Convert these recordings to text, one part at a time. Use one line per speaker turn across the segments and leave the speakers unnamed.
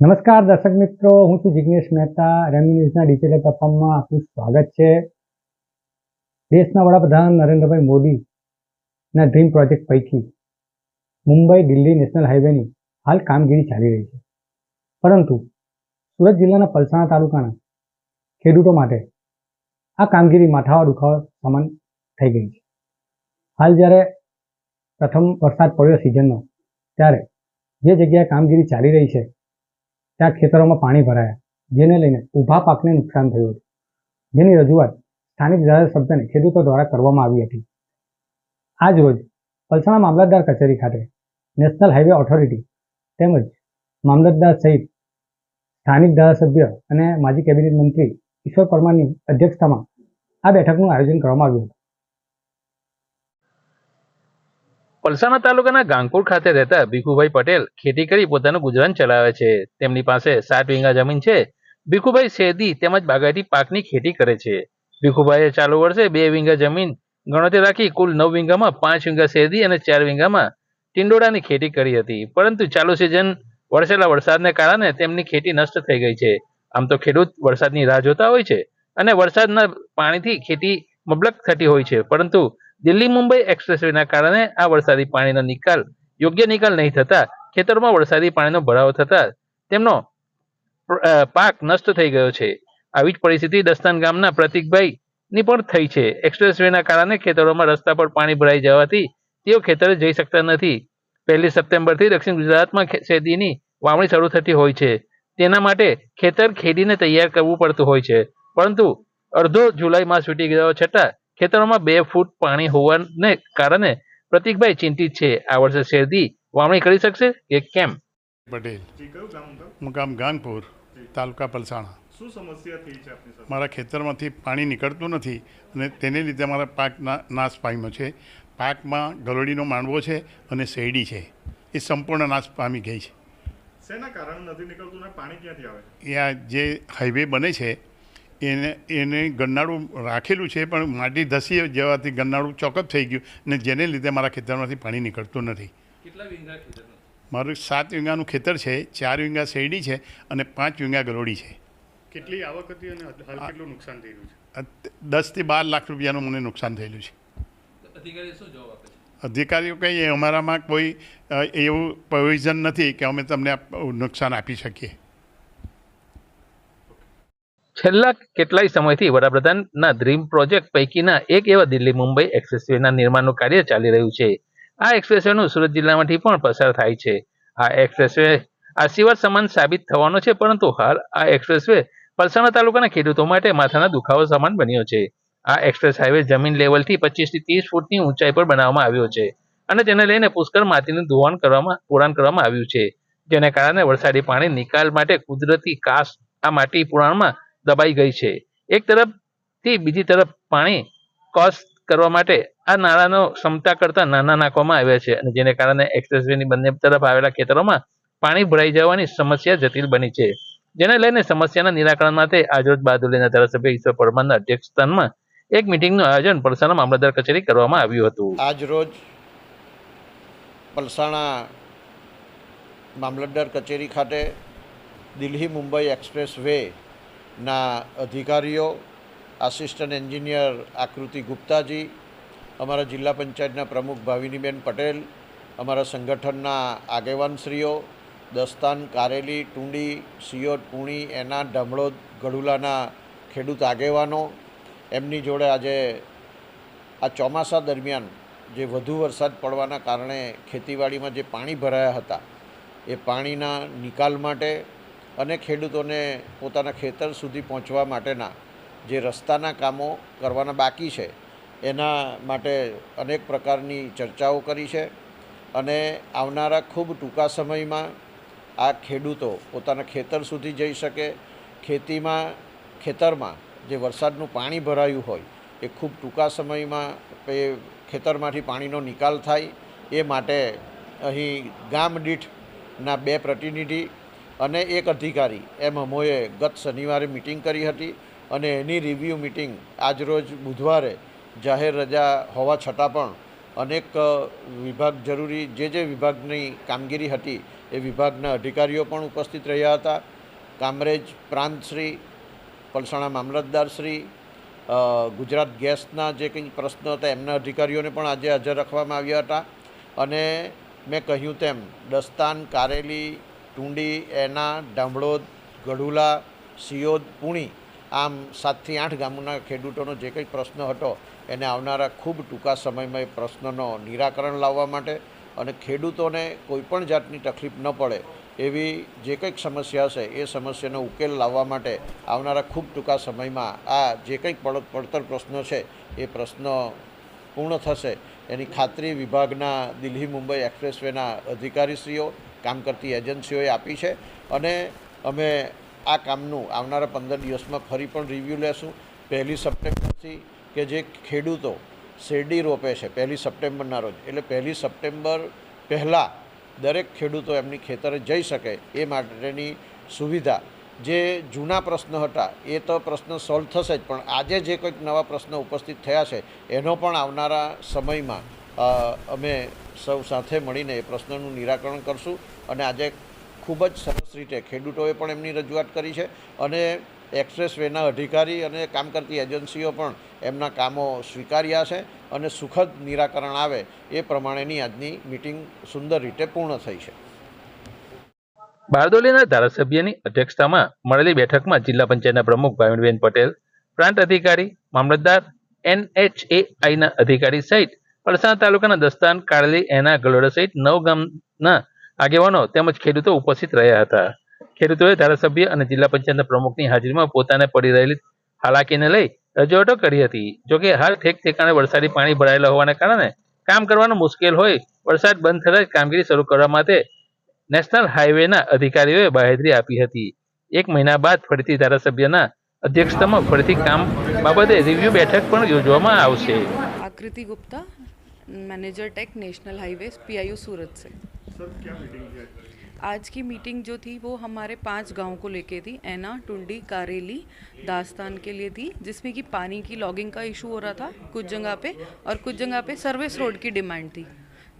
નમસ્કાર દર્શક મિત્રો, હું છું જિગ્નેશ મહેતા. રેમી ન્યૂઝના ડિજિટલ પ્લેટફોર્મમાં આપનું સ્વાગત છે. દેશના વડાપ્રધાન નરેન્દ્રભાઈ મોદીના ડ્રીમ પ્રોજેક્ટ પૈકી મુંબઈ દિલ્હી નેશનલ હાઈવેની હાલ કામગીરી ચાલી રહી છે. પરંતુ સુરત જિલ્લાના પલસાણા તાલુકાના ખેડૂતો માટે આ કામગીરી માથાવા દુખાવા સમાન થઈ ગઈ છે. હાલ જ્યારે પ્રથમ વરસાદ પડ્યો સિઝનનો, ત્યારે જે જગ્યાએ કામગીરી ચાલી રહી છે ત્યાં ખેતરોમાં પાણી ભરાયા. જેને લઈને ઊભા પાકને નુકસાન થયું હતું. જેની રજૂઆત સ્થાનિક ધારાસભ્યને ખેડૂતો દ્વારા કરવામાં આવી હતી. આજ રોજ પલસાણા મામલતદાર કચેરી ખાતે નેશનલ હાઈવે ઓથોરિટી તેમજ મામલતદાર સહિત સ્થાનિક ધારાસભ્ય અને માજી કેબિનેટ મંત્રી ઈશ્વર પરમારની અધ્યક્ષતામાં આ બેઠકનું આયોજન કરવામાં આવ્યું હતું.
પલસાણા તાલુકાના ગાંગપુર ખાતે રહેતા ભીખુભાઈ પટેલ ખેતી કરી પોતાનું ગુજરાન ચલાવે છે. તેમની પાસે સાત વીંગા જમીન છે. ભીખુભાઈ શેરદી તેમજ બાગાયતી પાકની ખેતી કરે છે. ભીખુભાઈએ ચાલુ વર્ષે બે વીંગા જમીન ગણતરી રાખી કુલ નવ વીંગામાં પાંચ વીંગા શેરદી અને ચાર વીંગામાં ટિંડોળાની ખેતી કરી હતી. પરંતુ ચાલુ સિઝન વરસેલા વરસાદને કારણે તેમની ખેતી નષ્ટ થઈ ગઈ છે. આમ તો ખેડૂત વરસાદની રાહ જોતા હોય છે અને વરસાદના પાણીથી ખેતી મબલક થતી હોય છે. પરંતુ દિલ્હી મુંબઈ એક્સપ્રેસવેના કારણે આ વરસાદી પાણીનો નિકાલ યોગ્ય નિકાલ નહીં થતા ખેતરોમાં વરસાદી પાણીનો ભરાવો થતા તેમનો પાક નષ્ટ થઈ ગયો છે. આવી જ પરિસ્થિતિ દસ્તાન ગામના પ્રતિકભાઈ ની પણ થઈ છે. એક્સપ્રેસવેના કારણે ખેતરોમાં રસ્તા પર પાણી ભરાઈ જવાથી તેઓ ખેતરે જઈ શકતા નથી. પહેલી સપ્ટેમ્બરથી દક્ષિણ ગુજરાતમાં શેરડીની વાવણી શરૂ થતી હોય છે. તેના માટે ખેતર ખેડીને તૈયાર કરવું પડતું હોય છે. પરંતુ અડધો જુલાઈ માસ વીતી ગયો છતાં ખેતરોમાં બે ફૂટ પાણી હોવાને કારણે પ્રતિકભાઈ ચિંતિત છે. આ વર્ષે શેરડી વાવણી કરી શકશે કે કેમ?
પટેલ. મુકામ ગાંગપુર તાલુકા પલસાણા.
શું સમસ્યા થઈ છે આપની
મારા ખેતરમાંથી પાણી નીકળતું નથી અને તેને લીધે મારા પાક નાશ પામ્યો છે. પાકમાં ગરોડીનો માંડવો છે અને શેરડી છે. એ સંપૂર્ણ નાશ પામી ગઈ છે.
શેના કારણે નથી નીકળતું પાણી ક્યાંથી આવે?
એ આ જે હાઈવે બને છે એને એને ગન્નાળું રાખેલું છે પણ માટી ધસી જવાથી ગન્નાળું ચોકઅપ થઈ ગયું ને જેને લીધે મારા ખેતરમાંથી પાણી નીકળતું નથી. મારું સાત વીંગાનું ખેતર છે ચાર વીંગા શેરડી છે અને પાંચ વીંગા ગરોળી છે.
કેટલી આવક હતી અને હાલ કેટલું નુકસાન થયેલું છે?
દસથી બાર લાખ રૂપિયાનું મને નુકસાન થયેલું છે.
અધિકારી શું જવાબ આપે છે?
અધિકારીઓ કંઈ અમારામાં કોઈ એવું પ્રોવિઝન નથી કે અમે તમને નુકસાન આપી શકીએ.
છેલ્લા કેટલાય સમયથી વડાપ્રધાનના ડ્રીમ પ્રોજેક્ટ પૈકીના એક એવા દિલ્હી મુંબઈ એક્સપ્રેસવેના નિર્માણનું કાર્ય ચાલી રહ્યું છે. આ એક્સપ્રેસવેનું સુરત જિલ્લામાંથી પણ પસાર થાય છે. આ એક્સપ્રેસવે આશીર્વાદ સમાન સાબિત થવાનો છે, પરંતુ હાલ આ એક્સપ્રેસવે પલસાણા તાલુકાના ખેડૂતો માટે માથાના દુખાવો સમાન બન્યો છે. આ એક્સપ્રેસ હાઈવે જમીન લેવલથી પચીસ ત્રીસ ફૂટની ઊંચાઈ પર બનાવવામાં આવ્યો છે અને તેને લઈને પુષ્કળ માટીનું ધોવાણ કરવામાં, પુરાણ કરવામાં આવ્યું છે. જેને કારણે વરસાદી પાણી નિકાલ માટે કુદરતી કાસ આ માટી પુરાણમાં દબાઈ ગઈ છે. એક તરફથી બીજી તરફ પાણી કોસ્ટ કરવા માટે આ નાળાનો ક્ષમતા કરતા નાના નાખવામાં આવ્યા છે અને જેને કારણે એક્સપ્રેસવેની બંને તરફ આવેલા ખેતરોમાં પાણી ભરાઈ જવાની સમસ્યા જટિલ બની છે. જેને લઈને સમસ્યાના નિરાકરણ માટે આજરોજ બારડોલીના ધારાસભ્ય ઈશ્વર પરમારના અધ્યક્ષસ્થાનમાં એક મિટિંગનું આયોજન પલસાણા મામલતદાર કચેરી કરવામાં આવ્યું હતું.
આજ રોજ પલસાણા મામલતદાર કચેરી ખાતે દિલ્હી મુંબઈ એક્સપ્રેસ વેના અધિકારીઓ, આસિસ્ટન્ટ એન્જિનિયર આકૃતિ ગુપ્તાજી, અમારા જિલ્લા પંચાયતના પ્રમુખ ભાવિનીબેન પટેલ, અમારા સંગઠનના આગેવાનશ્રીઓ, દસ્તાન કારેલી, ટુંડી સિયોટ પુણી, એના ઢમળોદ ગઢુલાના ખેડૂત આગેવાનો, એમની જોડે આજે આ ચોમાસા દરમિયાન જે વધુ વરસાદ પડવાના કારણે ખેતીવાડીમાં જે પાણી ભરાયા હતા, એ પાણીના નિકાલ માટે અને ખેડૂતોને પોતાના ખેતર સુધી પહોંચવા માટેના જે રસ્તાના કામો કરવાના બાકી છે, એના માટે અનેક પ્રકારની ચર્ચાઓ કરી છે અને આવનારા ખૂબ ટૂંકા સમયમાં આ ખેડૂતો પોતાના ખેતર સુધી જઈ શકે. ખેતીમાં, ખેતરમાં જે વરસાદનું પાણી ભરાયું હોય, એ ખૂબ ટૂંકા સમયમાં એ ખેતરમાંથી પાણીનો નિકાલ થાય. એ માટે અહીં ગામ દીઠના બે પ્રતિનિધિ અને એક અધિકારી, એમ અમોએ ગત શનિવારે મિટિંગ કરી હતી અને એની રિવ્યૂ મિટિંગ આજરોજ બુધવારે જાહેર રજા હોવા છતાં પણ અનેક વિભાગ જરૂરી, જે જે વિભાગની કામગીરી હતી એ વિભાગના અધિકારીઓ પણ ઉપસ્થિત રહ્યા હતા. કામરેજ પ્રાંતશ્રી પલસાણા મામલતદારશ્રી ગુજરાત ગેસના જે કંઈ પ્રશ્નો હતા એમના અધિકારીઓને પણ આજે હાજર રાખવામાં આવ્યા હતા. અને મેં કહ્યું તેમ, દસ્તાન કારેલી ટુંડી, એના ડાંભળોદ ગઢુલા, સિયોદ, પુણી આમ સાતથી આઠ ગામોના ખેડૂતોનો જે કંઈ પ્રશ્ન હતો એને આવનારા ખૂબ ટૂંકા સમયમાં એ પ્રશ્નનો નિરાકરણ લાવવા માટે અને ખેડૂતોને કોઈપણ જાતની તકલીફ ન પડે એવી જે કંઈક સમસ્યા હશે એ સમસ્યાનો ઉકેલ લાવવા માટે આવનારા ખૂબ ટૂંકા સમયમાં આ જે કંઈક પડ પડતર પ્રશ્નો છે એ પ્રશ્નો પૂર્ણ થશે. એની ખાતરી વિભાગના દિલ્હી મુંબઈ એક્સપ્રેસવેના અધિકારીશ્રીઓ કામ કરતી એજન્સીઓએ આપી છે અને અમે આ કામનું આવનારા પંદર દિવસમાં ફરી પણ રિવ્યૂ લેશું. પહેલી સપ્ટેમ્બરથી કે જે ખેડૂતો શેરડી રોપે છે, પહેલી સપ્ટેમ્બરના રોજ. એટલે પહેલી સપ્ટેમ્બર પહેલાં દરેક ખેડૂતો એમની ખેતરે જઈ શકે એ માટેની સુવિધા. જે જૂના પ્રશ્ન હતા, એ તો પ્રશ્ન સોલ્વ થશે જ, પણ આજે જે કંઈક નવા પ્રશ્ન ઉપસ્થિત થયા છે, એનો પણ આવનારા સમયમાં અમે સૌ સાથે મળીને એ પ્રશ્નનું નિરાકરણ કરશું અને આજે ખૂબ જ સરસ રીતે ખેડૂતોએ પણ એમની રજૂઆત કરી છે અને એક્સપ્રેસ વેના અધિકારી અને કામ કરતી એજન્સીઓ પણ એમના કામો સ્વીકાર્યા છે અને સુખદ નિરાકરણ આવે એ પ્રમાણેની આજની મિટિંગ સુંદર રીતે પૂર્ણ થઈ છે.
બારડોલીના ધારાસભ્યની અધ્યક્ષતામાં મળેલી બેઠકમાં જિલ્લા પંચાયતના પ્રમુખ ભાવિનબેન પટેલ, પ્રાંત અધિકારી, મામલતદાર, એનએચએઆઈના અધિકારી સહિત અરસાણ તાલુકાના દસ્તાન કાળલી એના, ગલોડા સહિત નવ ગામના આગેવાનો તેમજ ખેડૂતો ઉપસ્થિત રહ્યા હતા. ખેડૂતોએ ધારાસભ્ય અને જિલ્લા પંચાયતના પ્રમુખની હાજરીમાં પોતાને પડી રહેલી હાલાકીને લઈ રજૂઆતો કરી હતી. જોકે હાલ ઠેક ઠેકાણે વરસાદી પાણી ભરાયેલા હોવાના કારણે કામ કરવાનું મુશ્કેલ હોય, વરસાદ બંધ થતાં જ કામગીરી શરૂ કરવા માટે નેશનલ હાઈવેના અધિકારીઓએ બાહેધરી આપી હતી. એક મહિના બાદ ફરીથી ધારાસભ્યના અધ્યક્ષતામાં ફરીથી કામ બાબતે રિવ્યુ બેઠક પણ યોજવામાં આવશે.
Aakriti Gupta manager tech national highways PIU Surat से।
सर क्या मीटिंग है
आज? की मीटिंग जो थी वो हमारे पाँच गाँव को लेके थी ऐना टुंडी कारेली दास्तान के लिए थी जिसमें कि पानी की लॉगिंग का इशू हो रहा था कुछ जगह पे और कुछ जगह पे सर्विस रोड की डिमांड थी।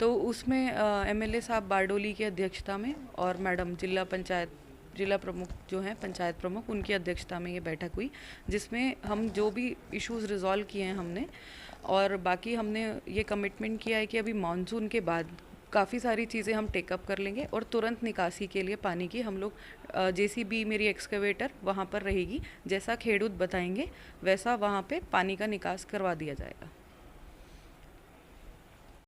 तो उसमें एमएलए साहब बारडोली की अध्यक्षता में और मैडम जिला पंचायत जिला प्रमुख जो हैं पंचायत प्रमुख उनकी अध्यक्षता में ये बैठक हुई जिसमें हम जो भी इश्यूज़ रिजॉल्व किए हैं हमने और बाकी हमने ये कमिटमेंट किया है कि अभी मानसून के बाद काफ़ी सारी चीज़ें हम टेकअप कर लेंगे और तुरंत निकासी के लिए पानी की हम लोग जेसीबी मेरी एक्सकवेटर वहाँ पर रहेगी। जैसा खेडूत बताएँगे, वैसा वहाँ पे पानी का निकास करवा दिया जाएगा।